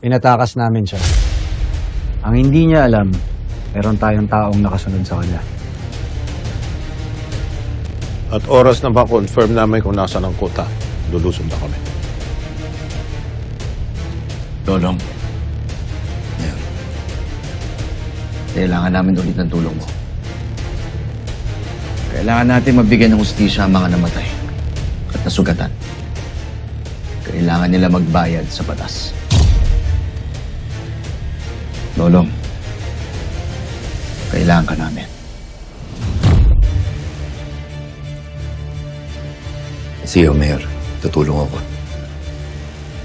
Pinatakas namin siya. Ang hindi niya alam, meron tayong taong nakasunod sa kanya. At oras na ma-confirm namin kung nasa ng kuta, lulusog na kami. Dolong. Yan. Kailangan namin ulit ng tulong mo. Kailangan natin mabigyan ng hustisya ang mga namatay at nasugatan. Kailangan nila magbayad sa batas. Dolong, kailangan ka namin. Sige, Mayor. Tutulong ako.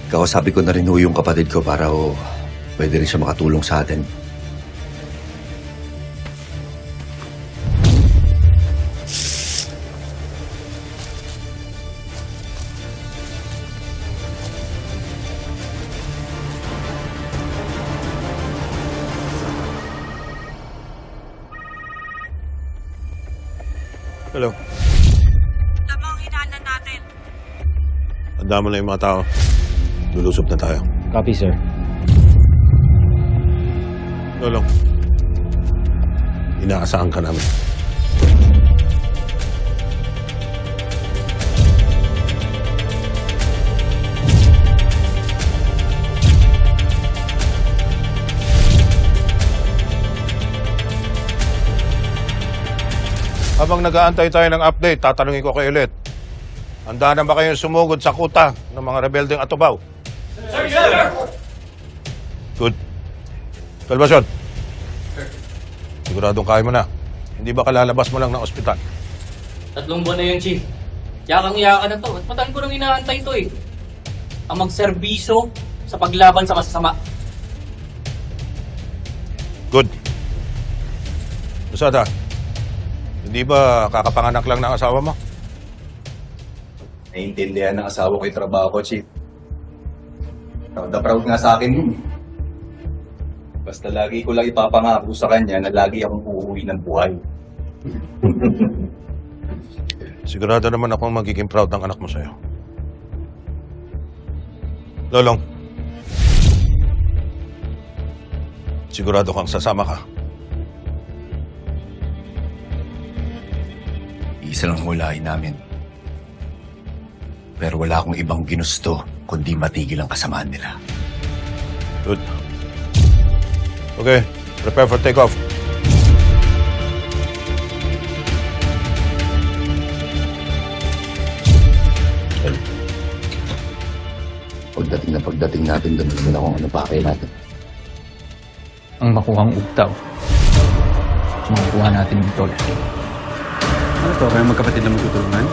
Kakasabi ko na rin ho yung kapatid ko para ho pwede rin siya makatulong sa atin. Hello. Lamang hinanan natin. Handa mo na yung mga tao. Lulusob na tayo. Copy, sir. Lolong. Inaasahan ka namin. Habang nag-aantay tayo ng update, tatanungin ko kayo ulit. Handa na ba kayong sumugod sa kuta ng mga rebeldeng atubaw? Good. Kalbasyon. Siguradong kaya mo na. Hindi ba kalalabas mo lang ng ospital? Tatlong buwan na yun, Chief. Yakang-yakan na to. At matagal ko nang inaantay to eh. Ang magserbiso sa paglaban sa masasama. Good. Usada, hindi ba kakapanganak lang ng asawa mo? Naiintindihan ng asawa ko yung trabaho ko, Chief. Proud na proud nga sa akin yun. Basta lagi ko lang ipapangako sa kanya na lagi akong uuwi ng buhay. Sigurado naman akong magiging proud ng anak mo sa'yo. Lolong. Sigurado kang sasama ka. Isa lang hulahin namin. Pero wala akong ibang ginusto kundi matigil ang kasamaan nila. Good. Okay, prepare for takeoff. Pagdating na pagdating natin doon, wala kung ano pa natin. Ang makuhang ugtaw. Makuha natin yung tol. Ano to? Kayo magkapatid na magtutulungan?